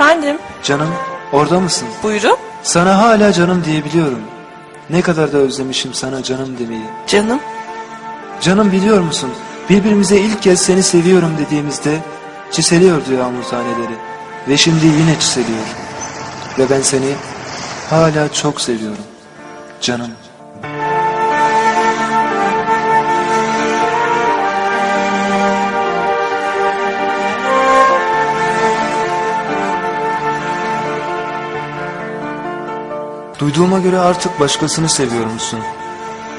Efendim, Canım orada mısın? buyurun. Sana hala canım diyebiliyorum. Ne kadar da özlemişim sana canım demeyi. Canım, Canım biliyor musun? Birbirimize ilk kez seni seviyorum dediğimizde çiseliyordu yağmur taneleri. Ve şimdi yine çiseliyor. Ve ben seni hala çok seviyorum. Canım. Duyduğuma göre artık başkasını seviyormuşsun.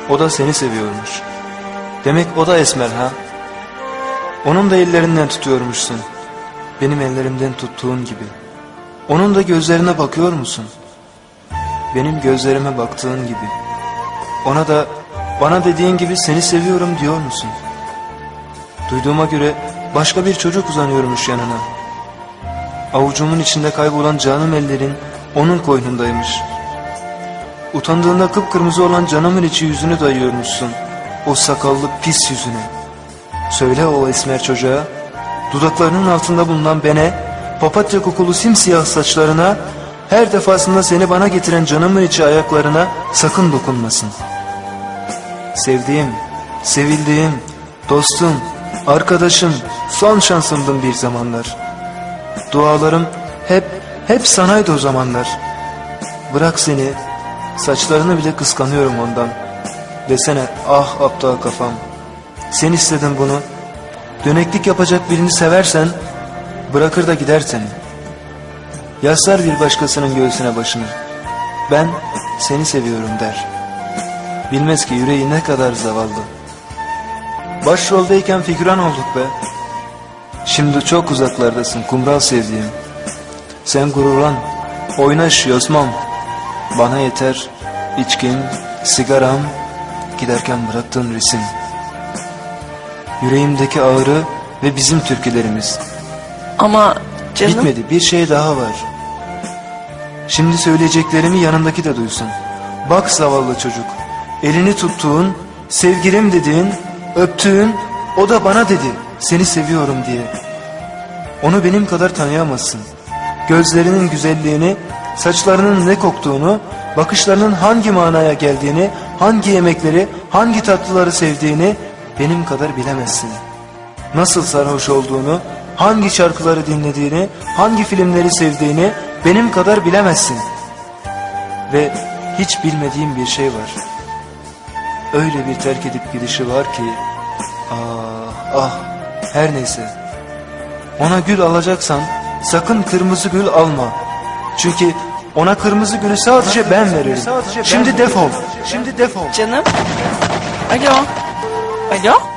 O da seni seviyormuş. Demek o da esmer ha? Onun da ellerinden tutuyormuşsun. Benim ellerimden tuttuğun gibi. Onun da gözlerine bakıyor musun? Benim gözlerime baktığın gibi. Ona da bana dediğin gibi seni seviyorum diyor musun? Duyduğuma göre başka bir çocuk uzanıyormuş yanına. Avucumun içinde kaybolan canım ellerin onun koynundaymış. Utandığında kıpkırmızı olan canımın içi yüzünü dayıyormuşsun. O sakallı pis yüzüne. Söyle o esmer çocuğa, dudaklarının altında bulunan bene, papatya kokulu simsiyah saçlarına, her defasında seni bana getiren canımın içi ayaklarına sakın dokunmasın. Sevdiğim, sevildiğim, dostum, arkadaşım, son şansımdın bir zamanlar. Dualarım hep, hep sanaydı o zamanlar. Bırak seni, saçlarını bile kıskanıyorum ondan. Desene ah aptal kafam. Sen istedin bunu. Döneklik yapacak birini seversen bırakır da gider seni. Yaslar bir başkasının göğsüne başını. Ben seni seviyorum der. Bilmez ki yüreği ne kadar zavallı. Başroldeyken figüran olduk be. Şimdi çok uzaklardasın kumral sevdiğim. Sen gururlan, oynaş yosmam. Bana yeter içkim, sigaram, giderken bıraktığın resim. Yüreğimdeki ağrı ve bizim türkülerimiz. ama canım... Bitmedi bir şey daha var. Şimdi söyleyeceklerimi yanındaki de duysun. Bak zavallı çocuk. Elini tuttuğun, sevgilim dediğin, öptüğün, o da bana dedi. Seni seviyorum diye. Onu benim kadar tanıyamazsın. Gözlerinin güzelliğini, saçlarının ne koktuğunu, bakışlarının hangi manaya geldiğini, hangi yemekleri, hangi tatlıları sevdiğini benim kadar bilemezsin. Nasıl sarhoş olduğunu, hangi şarkıları dinlediğini, hangi filmleri sevdiğini benim kadar bilemezsin. Ve hiç bilmediğim bir şey var. Öyle bir terk edip gidişi var ki, ah ah her neyse. Ona gül alacaksan sakın kırmızı gül alma. Çünkü ona kırmızı gülü sadece ben veririm. Şimdi defol. Şimdi defol. Canım? Alo? Alo?